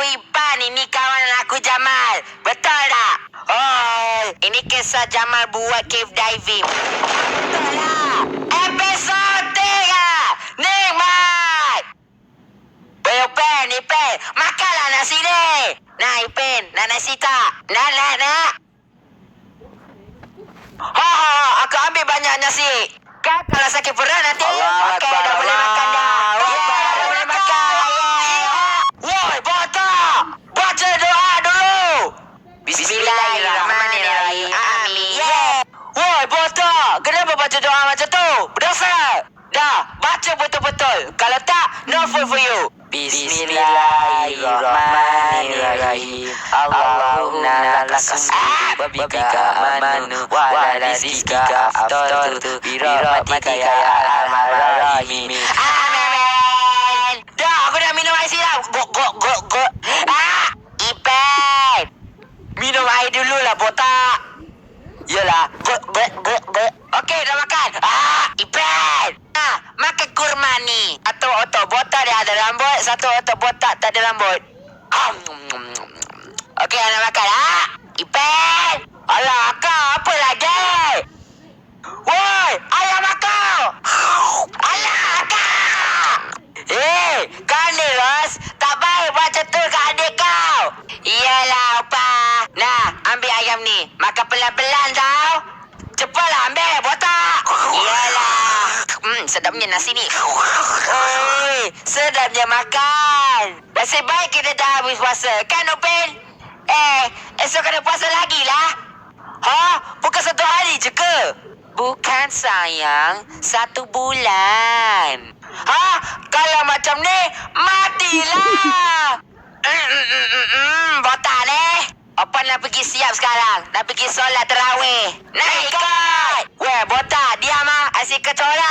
aku Ipan, ini kawan aku Jamal. Betul tak? Oh, ini kisah Jamal buat cave diving. Betul lah. Episod 3. Nikmat. Weh, Ipin, Ipin. Makanlah nasi ni. Nah, Ipin. Nak nasi tak? Nak, nak, nak. Ha, ha, ha. Aku ambil banyak nasi. Kan kalau sakit perut nanti. Allah Okey, Akbar, dah boleh Allah. makan dah. Allah Ya, Akbar. dah boleh makan. Woi, bata. Baca doa dulu. Bismillahirrahmanirrahim. Amin. Yeah. Woi, bata. Kenapa baca doa macam tu? Berdosa. Dah, baca betul-betul. Kalau tak, no food for you. Bismillahirrahmanirrahim. Allahumma lakasmu babika amanu wa ala rizqika aftartu bi rahmatika ya lah, botak. Yelah. Okey, dah makan. Ah, Ipan. Ah, makan kurma ni. Satu otot botak dia ada rambut. Satu otot botak tak ada rambut. Okey, nak makan. Ah, Ipan. Alah, akak. Apa lagi? Woi, ayam akak. Alah, akak. Eh, kau ni, Ros. Tak baik macam tu ke adik kau. Iyalah, Opa. Nah, ambil ayam ni. Makan pelan-pelan tau. Cepatlah ambil, botak. Iyalah. Hmm, sedapnya nasi ni. Oi, sedapnya makan. Nasib baik kita dah habis puasa. Kan, Upin? Eh, esok kena puasa lagi lah. Ha? Bukan satu hari je ke? Bukan sayang, satu bulan. Ha? Kalau macam ni, matilah. Mm, Nak pergi siap sekarang? Nak pergi solat terawih. Nak ikut. Weh, botak, diam ah. Asyik kecorak